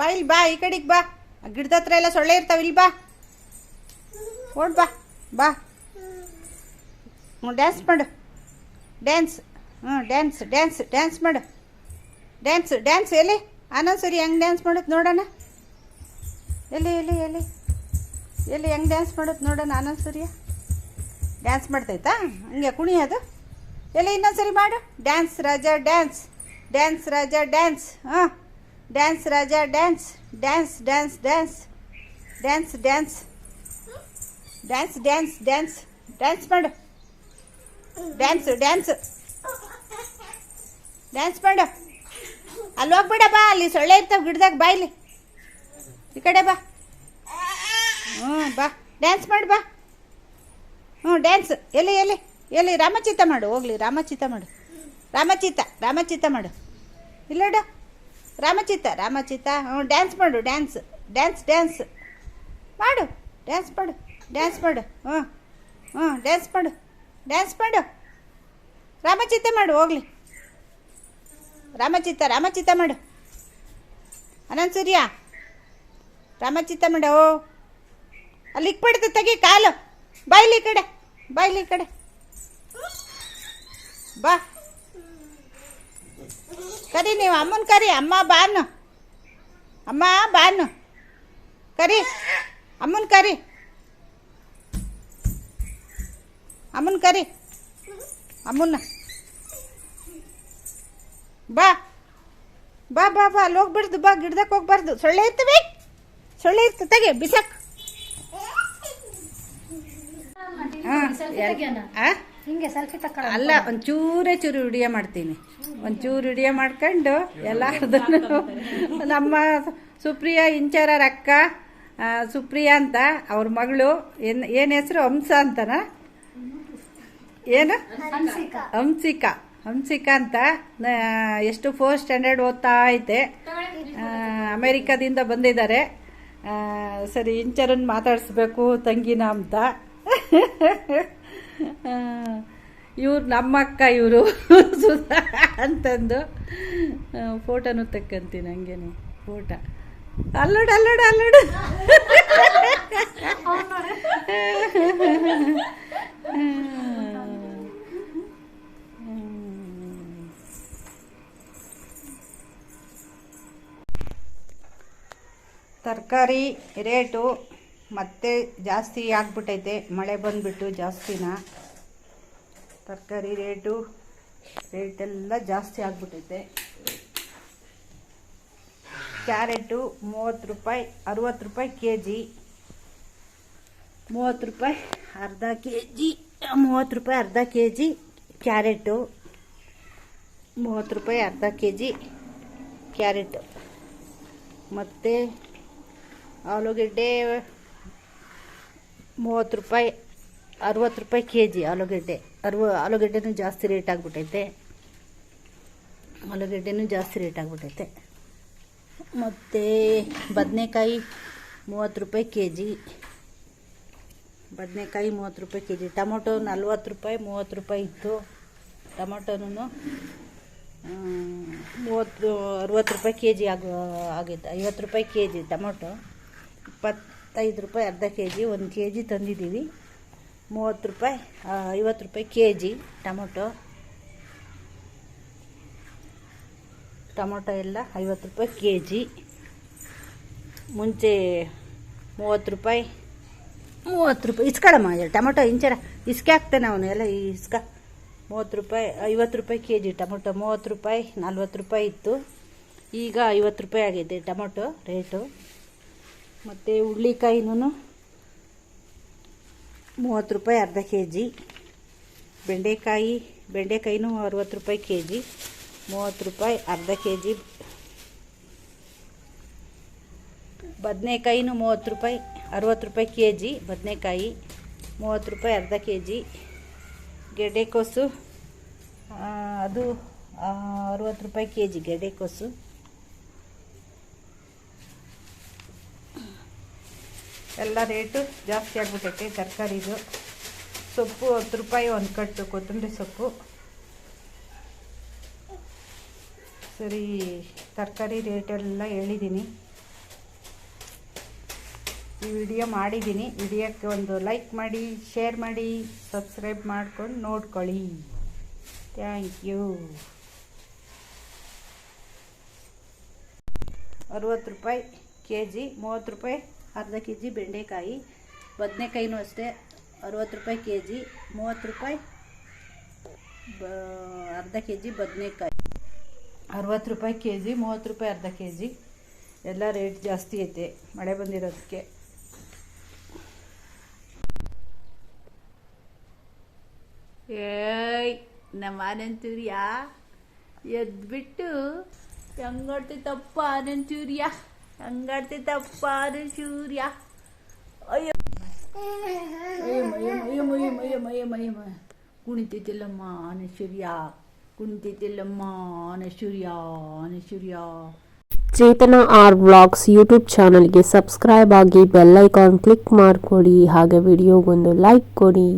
ಬಾ, ಇಲ್ಲಿ ಬಾ, ಈ ಕಡೆಗೆ ಬಾ. ಗಿಡದ ಹತ್ರ ಎಲ್ಲ ಸೊಳ್ಳೆ ಇರ್ತಾವೆ, ಇಲ್ಲಿ ಬಾ. ಓಡ್ ಬಾ ಬಾ. ಹ್ಞೂ ಡ್ಯಾನ್ಸ್ ಮಾಡು. ಡ್ಯಾನ್ಸ್ ಹ್ಞೂ ಡ್ಯಾನ್ಸ್ ಡ್ಯಾನ್ಸ್ ಡ್ಯಾನ್ಸ್ ಮಾಡು. ಡ್ಯಾನ್ಸ್ ಡ್ಯಾನ್ಸ್ ಎಲ್ಲಿ? ಆನಂದ್ ಸರಿ ಹೆಂಗೆ ಡ್ಯಾನ್ಸ್ ಮಾಡೋದು ನೋಡೋಣ. ಎಲ್ಲಿ ಎಲ್ಲಿ ಎಲ್ಲಿ? ಎಲ್ಲಿ ಹೆಂಗೆ ಡ್ಯಾನ್ಸ್ ಮಾಡೋದು ನೋಡೋಣ ಆನಂದ್ ಸೂರ್ಯ? ಡ್ಯಾನ್ಸ್ ಮಾಡ್ತೈತಾ ಹಂಗೆ ಕುಣಿಯೋದು ಎಲ್ಲಿ ಇನ್ನೊಂದ್ಸರಿ ಮಾಡು. Dance Raja dance dance Raja dance ಹಾಂ dance Raja dance dance dance dance dance dance dance dance dance dance ಮಾಡು. ಡ್ಯಾನ್ಸ್ ಡ್ಯಾನ್ಸ್ ಡ್ಯಾನ್ಸ್ ಮಾಡು. ಅಲ್ಲಿ ಹೋಗ್ಬೇಡ ಬಾ, ಅಲ್ಲಿ ಸೊಳ್ಳೆ ಇರ್ತಾವೆ ಗಿಡದಾಗ, ಬಾ ಇಲ್ಲಿ. ಈ ಕಡೆ ಬಾ. ಹ್ಞೂ, ಬಾ. ಡ್ಯಾನ್ಸ್ ಮಾಡು, ಬಾ. ಹ್ಞೂ ಡ್ಯಾನ್ಸ್ ಎಲ್ಲಿ ಎಲ್ಲಿ ಎಲ್ಲಿ? ರಾಮಚಿತ್ತ ಮಾಡು, ಹೋಗ್ಲಿ. ರಾಮಚಿತ್ತ ಮಾಡು. ರಾಮಚಿತ್ತ ರಾಮಚಿತ್ತ ಮಾಡು. ಇಲ್ಲಡ ರಾಮಚಿತ್ತ ರಾಮಚಿತ್ತ ಹ್ಞೂ ಡ್ಯಾನ್ಸ್ ಮಾಡು ಡ್ಯಾನ್ಸ್ ಡ್ಯಾನ್ಸ್ ಡ್ಯಾನ್ಸ್ ಮಾಡು ಡ್ಯಾನ್ಸ್ ಮಾಡು ಡ್ಯಾನ್ಸ್ ಮಾಡು. ಹ್ಞೂ ಹ್ಞೂ ಡ್ಯಾನ್ಸ್ ಮಾಡು ಡ್ಯಾನ್ಸ್ ಮಾಡು. ರಾಮಚಿತ್ತ ಮಾಡು, ಹೋಗ್ಲಿ. ರಾಮಚಿತ್ತ ರಾಮಚಿತ್ತ ಮಾಡು. ಅನಂತ ಸೂರ್ಯ. ರಾಮಚಿತ್ತ ಮಾಡು ಅಲ್ಲಿ ಇಕ್ಬಿಡ್ತು ತೆಗಿ ಕಾಲು. ಬಾಯ್ಲಿ ಕಡೆ ಬಾಯ್ಲಿ ಕಡೆ. ಬಾ. ಕರಿ ನೀವು ಅಮ್ಮನ ಕರಿ ಅಮ್ಮ ಬಾನು. ಅಮ್ಮ ಬಾನು. ಕರಿ ಅಮ್ಮನ ಕರಿ. ಅಮ್ಮನ ಕರಿ. ಅಮ್ಮನ್ನ. ಬಾ. ಬಾ ಬಾ ಬಾ ಅಲ್ಲಿ ಹೋಗ್ಬಿಡ್ದು ಬಾ ಗಿಡ್ದಕ್ಕೆ ಹೋಗ್ಬಾರ್ದು. ಸೊಳ್ಳೆ ಇರ್ತವೆ ಸೊಳ್ಳೆ ಇತ್ತು ತೆಗೆ ಬಿಸಾಕ್. ಆ? ಹಿಂಗೆ ಸೆಲ್ಫಿ ತಕ್ಕ ಅಲ್ಲ ಒಂಚೂರೇ ಚೂರು ವಿಡಿಯೋ ಮಾಡ್ತೀನಿ. ಒಂಚೂರು ವಿಡಿಯೋ ಮಾಡ್ಕೊಂಡು ಎಲ್ಲ ನಮ್ಮ ಸುಪ್ರಿಯಾ ಇಂಚಾರರ ಅಕ್ಕ ಸುಪ್ರಿಯಾ ಅಂತ ಅವ್ರ ಮಗಳು ಏನು ಏನು ಹೆಸರು? ಹಂಸ ಅಂತನ? ಏನು? ಹಂಸಿಕಾ. ಹಂಸಿಕಾ. ಅಂತ ಎಷ್ಟು ಫೋರ್ ಸ್ಟ್ಯಾಂಡರ್ಡ್ ಓದ್ತಾ ಐತೆ. ಅಮೇರಿಕಾದಿಂದ ಬಂದಿದ್ದಾರೆ. ಸರಿ ಇಂಚರನ್ನು ಮಾತಾಡಿಸ್ಬೇಕು ತಂಗಿನ ಅಂತ. ಇವ್ರು ನಮ್ಮ ಅಕ್ಕ ಇವರು. ಅಂತಂದು. ಫೋಟೋನು ತಕ್ಕಂತೀನಿ ಹಂಗೇನೆ ಫೋಟೋ. ಅಲ್ಲೋಡು ಅಲ್ಲೋಡು ಅಲ್ಲೋಡು. ತರಕಾರಿ ರೇಟು ಮತ್ತೆ ಜಾಸ್ತಿ ಆಗ್ಬಿಟ್ಟೈತೆ. ಮಳೆ ಬಂದುಬಿಟ್ಟು ಜಾಸ್ತಿನ. ತರಕಾರಿ ರೇಟು, ರೇಟೆಲ್ಲ ಜಾಸ್ತಿ ಆಗ್ಬಿಟ್ಟೈತೆ. ಕ್ಯಾರೆಟು ಮೂವತ್ತು ರೂಪಾಯಿ, ಅರುವತ್ತು ರೂಪಾಯಿ ಕೆ ಜಿ ಮೂವತ್ತು ರೂಪಾಯಿ ಅರ್ಧ ಕೆ ಜಿ ಮೂವತ್ತು ರೂಪಾಯಿ ಅರ್ಧ ಕೆ ಜಿ ಕ್ಯಾರೆಟು. ಮೂವತ್ತು ರೂಪಾಯಿ ಅರ್ಧ ಕೆ ಜಿ ಕ್ಯಾರೆಟು. ಮತ್ತು ಆಲೂಗೆಡ್ಡೆ ಮೂವತ್ತು ರೂಪಾಯಿ, ಅರುವತ್ತು ರೂಪಾಯಿ ಕೆ ಜಿ ಆಲೂಗಡ್ಡೆ. ಅರ್ವ, ಆಲೂಗಡ್ಡೆನೂ ಜಾಸ್ತಿ ರೇಟ್ ಆಗಿಬಿಟ್ಟೈತೆ ಆಲೂಗಡ್ಡೆನೂ ಜಾಸ್ತಿ ರೇಟ್ ಆಗಿಬಿಟ್ಟೈತೆ ಮತ್ತು ಬದನೆಕಾಯಿ ಮೂವತ್ತು ರೂಪಾಯಿ ಕೆ ಜಿ ಬದನೆಕಾಯಿ ಮೂವತ್ತು ರೂಪಾಯಿ ಕೆ ಜಿ ಟೊಮೊಟೊ ನಲ್ವತ್ತು ರೂಪಾಯಿ, ಮೂವತ್ತು ರೂಪಾಯಿ ಇತ್ತು. ಟೊಮೊಟೊನೂ ಮೂವತ್ತು, ಅರುವತ್ತು ರೂಪಾಯಿ ಕೆ ಜಿ ಆಗ, ಆಗೈತೆ. ಐವತ್ತು ರೂಪಾಯಿ ಕೆ ಜಿ ಟೊಮೊಟೊ ಇಪ್ಪತ್ತೈದು ರೂಪಾಯಿ ಅರ್ಧ ಕೆ ಜಿ ಒಂದು ಕೆ ಜಿ ತಂದಿದ್ದೀವಿ. ಮೂವತ್ತು ರೂಪಾಯಿ ಐವತ್ತು ರೂಪಾಯಿ ಕೆ ಜಿ ಟೊಮೊಟೊ. ಟೊಮೊಟೊ ಎಲ್ಲ ಐವತ್ತು ರೂಪಾಯಿ ಕೆ ಜಿ ಮುಂಚೆ ಮೂವತ್ತು ರೂಪಾಯಿ ಮೂವತ್ತು ರೂಪಾಯಿ. ಇಸ್ಕೊಳಮ್ಮ ಟೊಮೊಟೊ ಇಂಚರ ಇಸ್ಕೆ ಹಾಕ್ತಾನೆ ಅವನು ಎಲ್ಲ ಇಸ್ಕ. ಮೂವತ್ತು ರೂಪಾಯಿ, ಐವತ್ತು ರೂಪಾಯಿ ಕೆ ಜಿ ಟೊಮೊಟೊ, ಮೂವತ್ತು ರೂಪಾಯಿ, ನಲ್ವತ್ತು ರೂಪಾಯಿ ಇತ್ತು. ಈಗ ಐವತ್ತು ರೂಪಾಯಿ ಆಗಿದೆ ಟೊಮೊಟೊ ರೇಟು. ಮತ್ತು ಹುಳ್ಳಿಕಾಯಿನೂ ಮೂವತ್ತು ರೂಪಾಯಿ ಅರ್ಧ ಕೆ ಜಿ ಬೆಂಡೆಕಾಯಿ, ಬೆಂಡೆಕಾಯಿನೂ ಅರುವತ್ತು ರೂಪಾಯಿ ಕೆ ಜಿ ಮೂವತ್ತು ರೂಪಾಯಿ ಅರ್ಧ ಕೆ ಜಿ ಬದನೆಕಾಯಿನೂ ಮೂವತ್ತು ರೂಪಾಯಿ, ಅರುವತ್ತು ರೂಪಾಯಿ ಕೆ ಜಿ ಬದನೆಕಾಯಿ ಮೂವತ್ತು ರೂಪಾಯಿ ಅರ್ಧ ಕೆ ಜಿ ಗೆಡ್ಡೆಕೋಸು ಅದು ಅರುವತ್ತು ರೂಪಾಯಿ ಕೆ ಜಿ ಗೆಡ್ಡೆಕೋಸು ಎಲ್ಲ ರೇಟು ಜಾಸ್ತಿ ಆಗ್ಬಿಟ್ಟೈತೆ ತರಕಾರಿದು. ಸೊಪ್ಪು ಹತ್ತು ರೂಪಾಯಿ ಒಂದು ಕಟ್ಟು, ಕೊತ್ತಂಬರಿ ಸೊಪ್ಪು. ಸರಿ, ತರಕಾರಿ ರೇಟೆಲ್ಲ ಹೇಳಿದ್ದೀನಿ ಈ ವಿಡಿಯೋ ಮಾಡಿದ್ದೀನಿ ವಿಡಿಯೋಕ್ಕೆ ಒಂದು ಲೈಕ್ ಮಾಡಿ, ಶೇರ್ ಮಾಡಿ, ಸಬ್ಸ್ಕ್ರೈಬ್ ಮಾಡ್ಕೊಂಡು ನೋಡ್ಕೊಳ್ಳಿ. Thank you. ಅರುವತ್ತು ರೂಪಾಯಿ ಕೆ ಜಿ ಮೂವತ್ತು ರೂಪಾಯಿ ಅರ್ಧ ಕೆ ಜಿ ಬೆಂಡೆಕಾಯಿ ಬದನೆಕಾಯಿನೂ ಅಷ್ಟೇ ಅರುವತ್ತು ರೂಪಾಯಿ ಕೆ ಜಿ ಮೂವತ್ತು ರೂಪಾಯಿ ಬ ಅರ್ಧ ಕೆ ಜಿ ಬದನೆಕಾಯಿ. ಅರುವತ್ತು ರೂಪಾಯಿ ಕೆ ಜಿ ಮೂವತ್ತು ರೂಪಾಯಿ ಅರ್ಧ ಕೆ ಜಿ ಎಲ್ಲ ರೇಟ್ ಜಾಸ್ತಿ ಐತೆ ಮಳೆ ಬಂದಿರೋದಕ್ಕೆ. ಏಯ್ ನಮ್ಮ ಆನಂತೂರ್ಯ ಎದ್ಬಿಟ್ಟು ಹೆಂಗಾಡ್ತೈತಪ್ಪ ಆನಂತೂರ್ಯ ಹೆಂಗಾಡ್ತೈತಪ್ಪ ಆನಂತೂರ್ಯ ಅಯ್ಯೋ ಅಯ್ಯಮ್ಮ ಅಯ್ಯಮ್ಮ ಅಯ್ಯಮ್ಮ ಅಯ್ಯಮ್ಮ ಅಯ್ಯಮ್ಮ ಅಯ್ಯಮ್ಮ ಕುಣಿತೈತಿಲ್ಲಮ್ಮ ಆನಶೂರ್ಯ ಕುಣಿತೈತಿಲ್ಲಮ್ಮ ಆನಶೂರ್ಯ ಆನಶೂರ್ಯ ಚೇತನ ಆರ್ ವ್ಲಾಗ್ಸ್ ಯೂಟ್ಯೂಬ್ ಚಾನಲ್ಗೆ ಸಬ್ಸ್ಕ್ರೈಬ್ ಆಗಿ ಬೆಲ್ ಐಕಾನ್ ಕ್ಲಿಕ್ ಮಾಡಿಕೊಡಿ ಹಾಗೆ ವಿಡಿಯೋಗೊಂದು ಲೈಕ್ ಕೊಡಿ